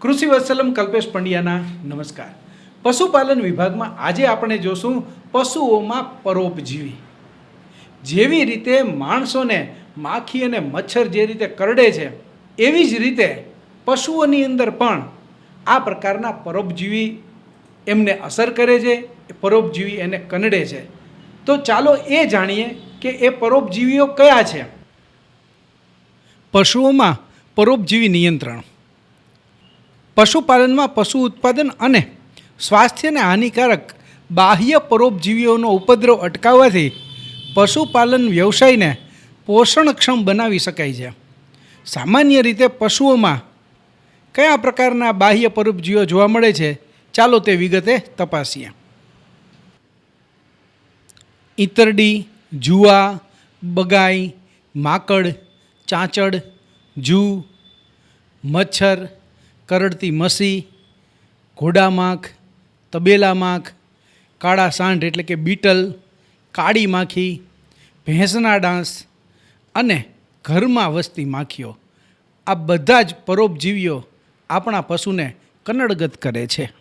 કૃષિ વત્સલમ કલ્પેશ પંડ્યાના નમસ્કાર. પશુપાલન વિભાગમાં આજે આપણે જોશું પશુઓમાં પરોપજીવી. જેવી રીતે માણસોને માખી અને મચ્છર જે રીતે કરડે છે, એવી જ રીતે પશુઓની અંદર પણ આ પ્રકારના પરોપજીવી એમને અસર કરે છે પરોપજીવી એને કનડે છે. તો ચાલો એ જાણીએ કે એ પરોપજીવીઓ કયા છે. પશુઓમાં પરોપજીવી નિયંત્રણ. પશુપાલનમાં પશુ ઉત્પાદન અને સ્વાસ્થ્યને હાનિકારક બાહ્ય પરોપજીવીઓનો ઉપદ્રવ અટકાવવાથી પશુપાલન વ્યવસાયને પોષણક્ષમ બનાવી શકાય છે. સામાન્ય રીતે પશુઓમાં કયા પ્રકારના બાહ્ય પરોપજીવીઓ જોવા મળે છે? ચાલો તે વિગતે તપાસીએ. ઈતરડી જુવા બગાઈ, માકડ, ચાંચડ, જૂ, મચ્છર કરડતી મસી, ઘોડા માખ, તબેલા માખ, કાળા સાંઢ એટલે કે બીટલ, કાળી માખી, ભેંસના ડાંસ અને ઘરમાં વસતી માખીઓ. આ બધા જ પરોપજીવીઓ આપણા પશુને કનડગત કરે છે.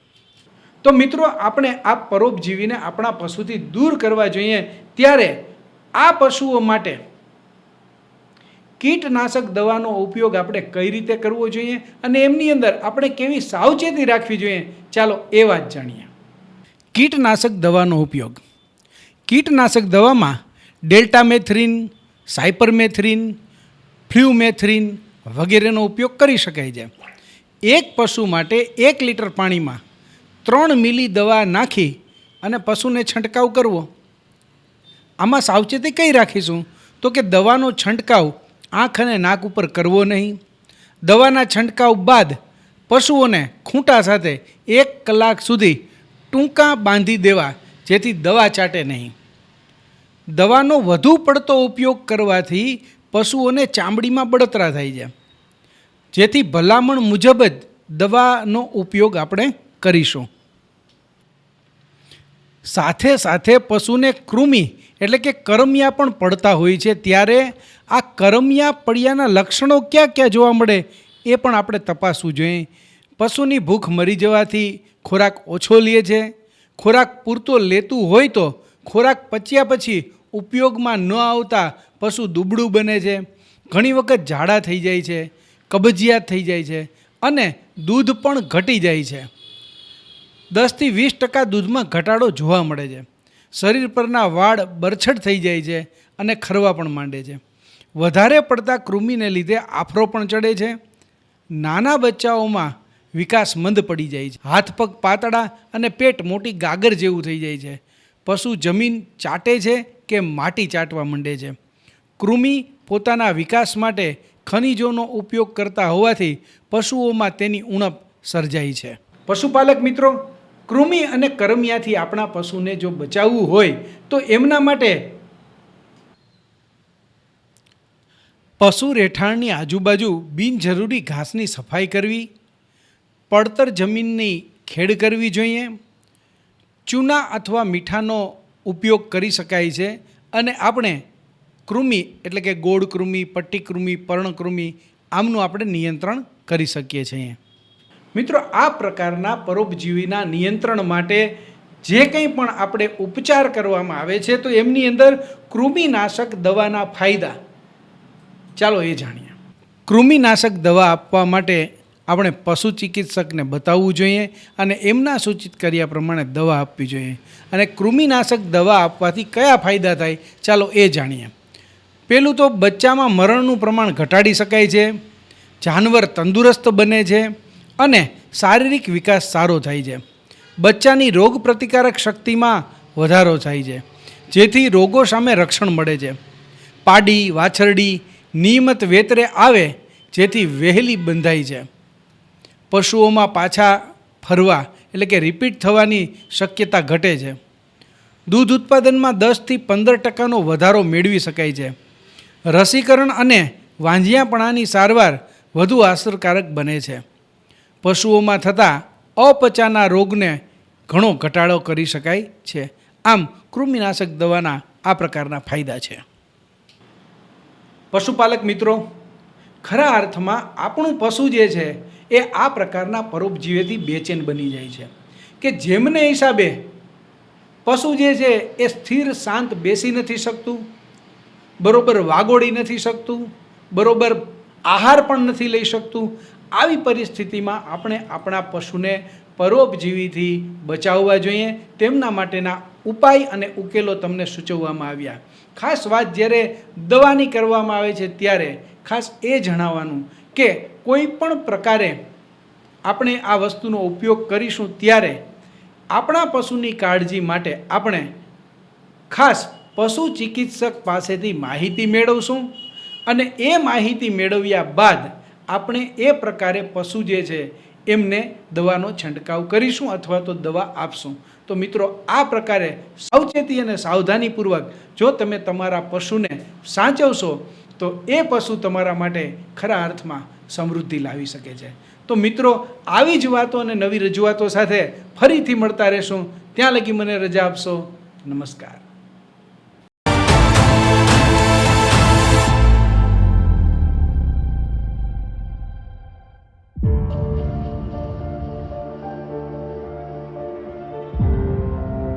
તો મિત્રો, આપણે આ પરોપજીવીને આપણા પશુથી દૂર કરવા જોઈએ. ત્યારે આ પશુઓ માટે કીટનાશક દવાનો ઉપયોગ આપણે કઈ રીતે કરવો જોઈએ અને એમની અંદર આપણે કેવી સાવચેતી રાખવી જોઈએ? ચાલો એ વાત જાણીએ. કીટનાશક દવાનો ઉપયોગ. કીટનાશક દવામાં ડેલ્ટામેથ્રિન, સાયપરમેથ્રિન, ફ્લ્યુમેથ્રિન વગેરેનો ઉપયોગ કરી શકાય છે. એક પશુ માટે એક લીટર પાણીમાં ત્રણ મિલી દવા નાખી અને પશુને છંટકાવ કરવો. આમાં સાવચેતી કઈ રાખીશું? તો કે દવાનો છંટકાવ આંખ અને નાક ઉપર કરવો નહીં. દવાના છંટકાવ બાદ પશુઓને ખૂંટા સાથે એક કલાક સુધી ટૂંકા બાંધી દેવા જેથી દવા ચાટે નહીં. દવાનો વધુ પડતો ઉપયોગ કરવાથી પશુઓને ચામડીમાં બળતરા થાય છે. જેથી ભલામણ મુજબ જ દવાનો ઉપયોગ આપણે કરીશું. સાથે સાથે પશુને કૃમિ એટલે કે કરમિયા પણ પડતા હોય છે. ત્યારે આ કરમિયા પડ્યાના લક્ષણો ક્યાં ક્યાં જોવા મળે એ પણ આપણે તપાસવું જોઈએ. પશુની ભૂખ મરી જવાથી ખોરાક ઓછો લે છે. ખોરાક પૂરતો લેતું હોય તો ખોરાક પચ્યા પછી ઉપયોગમાં ન આવતા પશુ દુબળું બને છે. ઘણી વખત ઝાડા થઈ જાય છે, કબજિયાત થઈ જાય છે અને દૂધ પણ ઘટી જાય છે. દસથી વીસ ટકા દૂધમાં ઘટાડો જોવા મળે છે. શરીર પરના વાળ બરછટ થઈ જાય છે અને ખરવા પણ માંડે છે. વધારે પડતા કૃમિને લીધે આફરો પણ ચડે છે. નાના બચ્ચાઓમાં વિકાસ મંદ પડી જાય છે. હાથ પગ પાતળા અને પેટ મોટી ગાગર જેવું થઈ જાય છે. પશુ જમીન ચાટે છે કે માટી ચાટવા માંડે છે. કૃમિ પોતાના વિકાસ માટે ખનિજોનો ઉપયોગ કરતા હોવાથી પશુઓમાં તેની ઉણપ સર્જાય છે. પશુપાલક મિત્રો કૃમિ અને કરમિયાથી આપણા પશુને જો બચાવવું હોય, તો એમના માટે પશુ રહેઠાણની આજુબાજુ બિનજરૂરી ઘાસની સફાઈ કરવી, પડતર જમીનની ખેડ કરવી જોઈએ, ચૂના અથવા મીઠાનો ઉપયોગ કરી શકાય છે અને આપણે કૃમિ એટલે કે ગોળ કૃમિ, પટ્ટી કૃમિ પર્ણકૃમિ આમનું આપણે નિયંત્રણ કરી શકીએ છીએ. મિત્રો, આ પ્રકારના પરોપજીવીના નિયંત્રણ માટે જે કંઈ પણ આપણે ઉપચાર કરવામાં આવે છે, તો એમની અંદર કૃમિનાશક દવાના ફાયદા. ચાલો એ જાણીએ. કૃમિનાશક દવા આપવા માટે આપણે પશુ ચિકિત્સકને બતાવવું જોઈએ અને એમના સૂચિત કર્યા પ્રમાણે દવા આપવી જોઈએ. અને કૃમિનાશક દવા આપવાથી કયા ફાયદા થાય, ચાલો એ જાણીએ. પહેલું તો, બચ્ચામાં મરણનું પ્રમાણ ઘટાડી શકાય છે. જાનવર તંદુરસ્ત બને છે. અને શારીરિક વિકાસ સારો થાય છે. બચ્ચાની રોગ પ્રતિકારક શક્તિમાં વધારો થાય છે. જેથી રોગો સામે રક્ષણ મળે છે. પાડી, વાછરડી નિયમિત વેતરે આવે જેથી વહેલી બંધાય છે. પશુઓમાં પાછા ફરવા એટલે કે રિપીટ થવાની શક્યતા ઘટે છે. દૂધ ઉત્પાદનમાં દસથી પંદર ટકાનો વધારો મેળવી શકાય છે. રસીકરણ અને વાંજિયાપણાની સારવાર વધુ અસરકારક બને છે. પશુઓમાં થતા અપચાના રોગને ઘણો ઘટાડો કરી શકાય છે. આમ કૃમિનાશક દવાના આ પ્રકારના ફાયદા છે. પશુપાલક મિત્રો, ખરા અર્થમાં આપણું પશુ જે છે, એ આ પ્રકારના પરોપજીવીથી બેચેન બની જાય છે. કે જેમને હિસાબે પશુ જે છે, એ સ્થિર, શાંત બેસી નથી શકતું, બરોબર વાગોડી નથી શકતું, બરોબર આહાર પણ નથી લઈ શકતું આવી પરિસ્થિતિમાં આપણે આપણા પશુને પરોપજીવીથી બચાવવા જોઈએ. તેમના માટેના ઉપાય અને ઉકેલો તમને સૂચવવામાં આવ્યા. ખાસ વાત જ્યારે દવાની કરવામાં આવે છે ત્યારે ખાસ એ જણાવવાનું કે કોઈ પણ પ્રકારે આપણે આ વસ્તુનો ઉપયોગ કરીશું ત્યારે આપણા પશુની કાળજી માટે આપણે ખાસ પશુ ચિકિત્સક પાસેથી માહિતી મેળવશું અને એ માહિતી મેળવ્યા બાદ આપણે એ પ્રકારે પશુ જે છે, એમને દવાનો છંટકાવ કરીશું અથવા તો દવા આપશું. તો મિત્રો, આ પ્રકારે સાવચેતી અને સાવધાનીપૂર્વક જો તમે તમારા પશુને સાચવશો, તો એ પશુ તમારા માટે ખરા અર્થમાં સમૃદ્ધિ લાવી શકે છે. તો મિત્રો, આવી જ વાતો અને નવી રજૂઆતો સાથે ફરીથી મળતા રહેશું. ત્યાં લગી મને રજા આપશો. નમસ્કાર.